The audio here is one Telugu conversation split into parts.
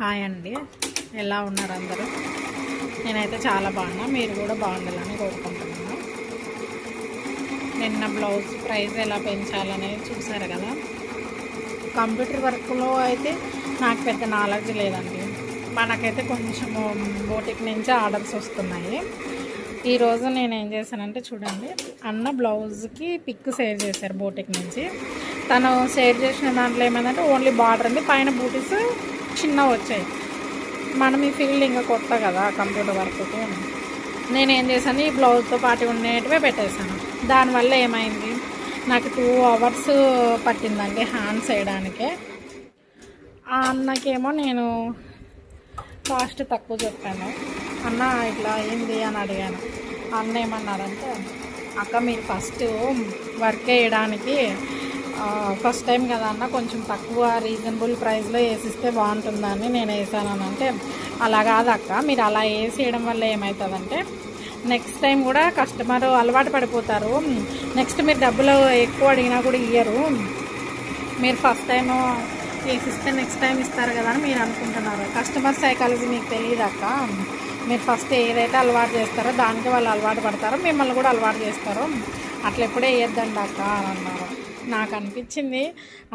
హాయ్ అండి. ఎలా ఉన్నారు అందరూ? నేనైతే చాలా బాగున్నా. మీరు కూడా బాగుండాలని కోరుకుంటున్నాను. నిన్న బ్లౌజ్ ప్రైస్ ఎలా పెంచాలనేది చూసారు కదా. కంప్యూటర్ వర్క్లో అయితే నాకు పెద్ద నాలెడ్జ్ లేదండి. మనకైతే కొంచెం బోటిక్ నుంచి ఆర్డర్స్ వస్తున్నాయి. ఈరోజు నేను ఏం చేశానంటే చూడండి అన్న బ్లౌజ్కి పిక్ షేర్ చేశారు బోటిక్ నుంచి. తను షేర్ చేసిన దాంట్లో ఏమైందంటే ఓన్లీ బార్డర్ ఉంది. పైన బూటీస్ చిన్న వచ్చాయి. మనం ఈ ఫీల్డ్ ఇంకా కొత్త కదా కంప్యూటర్ వర్క్కి నేను ఏం చేశాను? ఈ బ్లౌజ్తో పాటు ఉండేటివే పెట్టేశాను. దానివల్ల ఏమైంది? నాకు టూ అవర్స్ పట్టిందండి హ్యాండ్స్ వేయడానికే ఆ అన్నకేమో నేను కాస్ట్ తక్కువ చెప్పాను. అన్న ఇట్లా ఏంది అని అడిగాను. అన్న ఏమన్నారంటే అక్క మీరు ఫస్ట్ వర్క్ వేయడానికి ఫస్ట్ టైం కదా అన్న కొంచెం తక్కువ రీజనబుల్ ప్రైస్లో వేసిస్తే బాగుంటుందని నేను వేసాను అని అంటే అలా కాదక్క మీరు అలా వేసేయడం వల్ల ఏమవుతుందంటే నెక్స్ట్ టైం కూడా కస్టమర్ అలవాటు పడిపోతారు. నెక్స్ట్ మీరు డబ్బులు ఎక్కువ అడిగినా కూడా ఇయ్యరు. మీరు ఫస్ట్ టైం వేసిస్తే నెక్స్ట్ టైం ఇస్తారు కదా అని మీరు అనుకుంటున్నారు. కస్టమర్ సైకాలజీ మీకు తెలియదు అక్క. మీరు ఫస్ట్ ఏదైతే అలవాటు చేస్తారో దానికి వాళ్ళు అలవాటు పడతారో మిమ్మల్ని కూడా అలవాటు చేస్తారు. అట్లా ఎప్పుడే వేయద్దండి అక్క అని అన్నారు. నాకు అనిపించింది.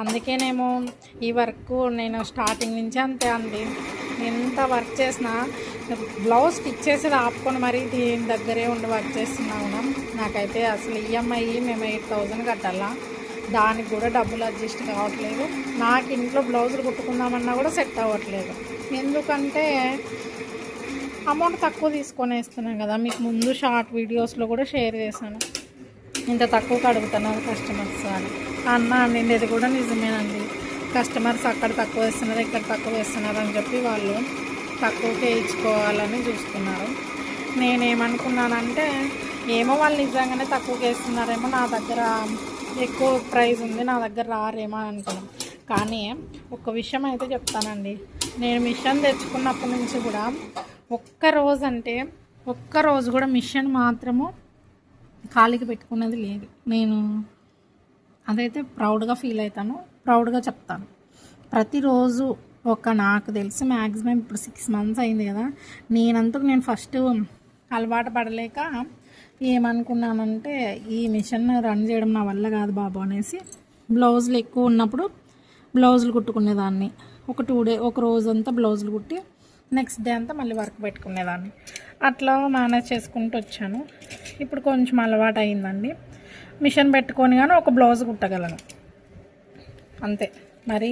అందుకేనేమో ఈ వర్క్ నేను స్టార్టింగ్ నుంచి అంతే అండి. ఎంత వర్క్ చేసినా బ్లౌజ్ స్టిచ్ చేసేది ఆపుకొని మరీ దీని దగ్గరే ఉండి వర్క్ చేస్తున్నాము నాకైతే అసలు ఈఎంఐ మేము ఎయిట్ థౌజండ్ కట్టాలా? దానికి కూడా డబ్బులు అడ్జస్ట్ కావట్లేదు. నాకు ఇంట్లో బ్లౌజులు కుట్టుకుందామన్నా కూడా సెట్ అవ్వట్లేదు. ఎందుకంటే అమౌంట్ తక్కువ తీసుకొని వేస్తున్నాను కదా. మీకు ముందు షార్ట్ వీడియోస్లో కూడా షేర్ చేశాను. ఇంత తక్కువకు అడుగుతున్నారు కస్టమర్స్ అని. అన్న ఇది కూడా నిజమేనండి. కస్టమర్స్ అక్కడ తక్కువ వేస్తున్నారు ఇక్కడ తక్కువ వేస్తున్నారు అని చెప్పి వాళ్ళు తక్కువకే ఇచ్చుకోవాలని చూస్తున్నారు. నేనేమనుకున్నానంటే ఏమో వాళ్ళు నిజంగానే తక్కువకి వేస్తున్నారేమో నా దగ్గర ఎక్కువ ప్రైస్ ఉంది నా దగ్గర రారేమో అని అనుకున్నాను కానీ ఒక విషయం అయితే చెప్తానండి. నేను మిషన్ తెచ్చుకున్నప్పటి నుంచి కూడా ఒక్క రోజు అంటే ఒక్క రోజు కూడా మిషన్ మాత్రము ఖాళీకి పెట్టుకున్నది లేదు. నేను అదైతే ప్రౌడ్గా ఫీల్ అవుతాను ప్రౌడ్గా చెప్తాను. ప్రతిరోజు ఒక నాకు తెలిసి మ్యాక్సిమం ఇప్పుడు సిక్స్ మంత్స్ అయింది కదా నేనంతకు నేను ఫస్ట్ అలవాటు పడలేక ఏమనుకున్నానంటే ఈ మిషన్ రన్ చేయడం నా వల్ల కాదు బాబు అనేసి బ్లౌజులు ఎక్కువ ఉన్నప్పుడు బ్లౌజులు కుట్టుకునేదాన్ని. ఒక టూ డే ఒక రోజంతా బ్లౌజులు కుట్టి నెక్స్ట్ డే అంతా మళ్ళీ వర్క్ పెట్టుకునేదాన్ని. అట్లా మేనేజ్ చేసుకుంటూ వచ్చాను. ఇప్పుడు కొంచెం అలవాటు అయిందండి. మిషన్ పెట్టుకొని కానీ ఒక బ్లౌజ్ కుట్టగలను. అంతే. మరీ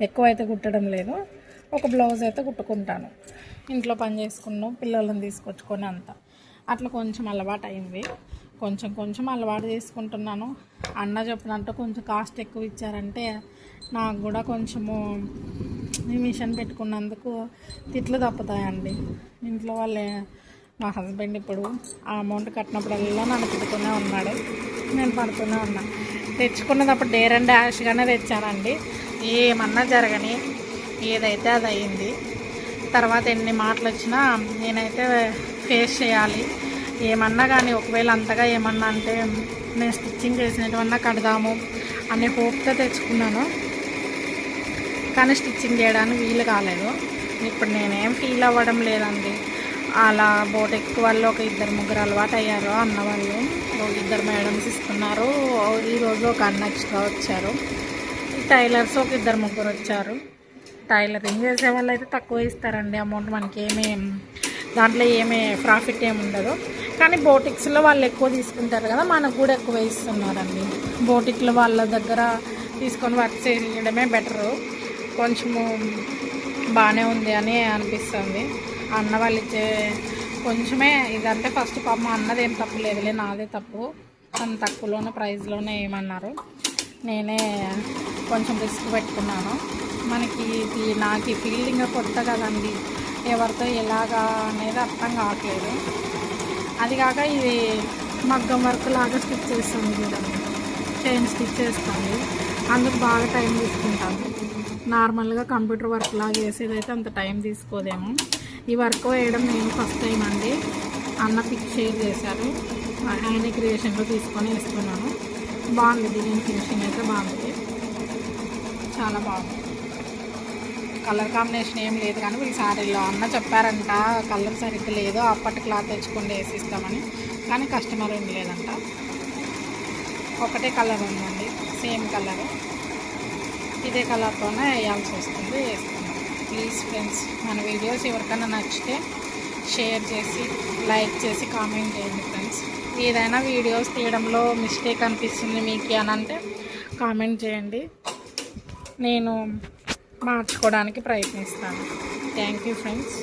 ఎక్కువ అయితే కుట్టడం లేదు. ఒక బ్లౌజ్ అయితే కుట్టుకుంటాను. ఇంట్లో పని చేసుకున్నాం పిల్లలను తీసుకొచ్చుకొని అంత. అట్లా కొంచెం అలవాటు అయింది. కొంచెం కొంచెం అలవాటు చేసుకుంటున్నాను. అన్న చెప్పినట్టు కొంచెం కాస్ట్ ఎక్కువ ఇచ్చారంటే నాకు కూడా కొంచెము ఈ మిషన్ పెట్టుకున్నందుకు తిట్లు తప్పుతాయండి. ఇంట్లో వాళ్ళే మా హస్బెండ్ ఇప్పుడు ఆ అమౌంట్ కట్టినప్పుడల్లా నన్ను తిట్టుకునే ఉన్నాడు. నేను పడుతూనే ఉన్నా. తెచ్చుకున్నదప్పుడు డేర్ అండ్ డాష్గానే తెచ్చానండి. ఏమన్నా జరగని ఏదైతే అది అయింది. తర్వాత ఎన్ని మాటలు వచ్చినా నేనైతే ఫేస్ చేయాలి. ఏమన్నా కానీ ఒకవేళ అంతగా ఏమన్నా అంటే నేను స్టిచ్చింగ్ చేసినటువన్నా కడదాము అనే హోప్తో తెచ్చుకున్నాను. కానీ స్టిచ్చింగ్ చేయడానికి వీలు కాలేదు. ఇప్పుడు నేనేం ఫీల్ అవ్వడం లేదండి. అలా బోటెక్ వాళ్ళు ఒక ఇద్దరు ముగ్గురు అలవాటు అయ్యారు అన్న వాళ్ళు. ఇద్దరు మేడమ్స్ ఇస్తున్నారు. ఈరోజు ఒక అన్న ఎక్స్ట్రా వచ్చారు. టైలర్స్ ఒక ఇద్దరు ముగ్గురు వచ్చారు. టైలరింగ్ చేసే వాళ్ళు అయితే తక్కువ ఇస్తారండి. అమౌంట్ మనకి ఏమీ దాంట్లో ఏమీ ప్రాఫిట్ ఏమి ఉండదు. కానీ బోటిక్స్లో వాళ్ళు ఎక్కువ తీసుకుంటారు కదా మనకు కూడా ఎక్కువ ఇస్తున్నారండి. బోటిక్లో వాళ్ళ దగ్గర తీసుకొని వర్క్ చేయడమే బెటరు కొంచెము బాగానే ఉంది అని అనిపిస్తుంది. అన్న వాళ్ళు ఇచ్చే కొంచెమే ఇదంటే ఫస్ట్ పాపం అన్నది ఏం తప్పు లేదులే నాదే తప్పు. తను తక్కువలోనే ప్రైస్లోనే ఏమన్నారు. నేనే కొంచెం రిస్క్ పెట్టుకున్నాను. మనకి ఇది నాకు ఈ ఫీల్డింగ్ కొత్త కదండి. ఎవరితో ఎలాగా అనేది అర్థం కావట్లేదు. అది కాక ఇది మగ్గం వర్క్ లాగా స్టిచ్ చేస్తుంది చూడండి. చైన్ స్టిచ్ చేస్తుంది. అందుకు బాగా టైం తీసుకుంటాను. నార్మల్గా కంప్యూటర్ వర్క్ లాగా వేసేదైతే అంత టైం తీసుకోదేమో. ఈ వర్క్ వేయడం నేను ఫస్ట్ టైం అండి. అన్న పిక్ షేర్ చేశారు. ఆయన క్రియేషన్లో తీసుకొని వేసుకున్నాను బాగుంది డిజైన్ ఫినిషింగ్ అయితే బాగుంది. చాలా బాగుంది. కలర్ కాంబినేషన్ ఏం లేదు కానీ వీళ్ళు శారీలో అన్న చెప్పారంట కలర్ సరిగ్గా లేదు అప్పటి క్లాత్ తెచ్చుకొని వేసిస్తామని. కానీ కస్టమర్ ఉండలేదంట ఒకటే కలర్ ఉందండి సేమ్ కలర్. ఇదే కలర్తోనే వేయాల్సి వస్తుంది. వేస్తున్నాం ప్లీజ్ ఫ్రెండ్స్ మన వీడియోస్ ఎవరికైనా నచ్చితే షేర్ చేసి లైక్ చేసి కామెంట్ చేయండి ఫ్రెండ్స్ ఏదైనా వీడియోస్ తీయడంలో మిస్టేక్ అనిపిస్తుంది మీకు అని అంటే కామెంట్ చేయండి. నేను మార్చుకోవడానికి ప్రయత్నిస్తాను. Thank you friends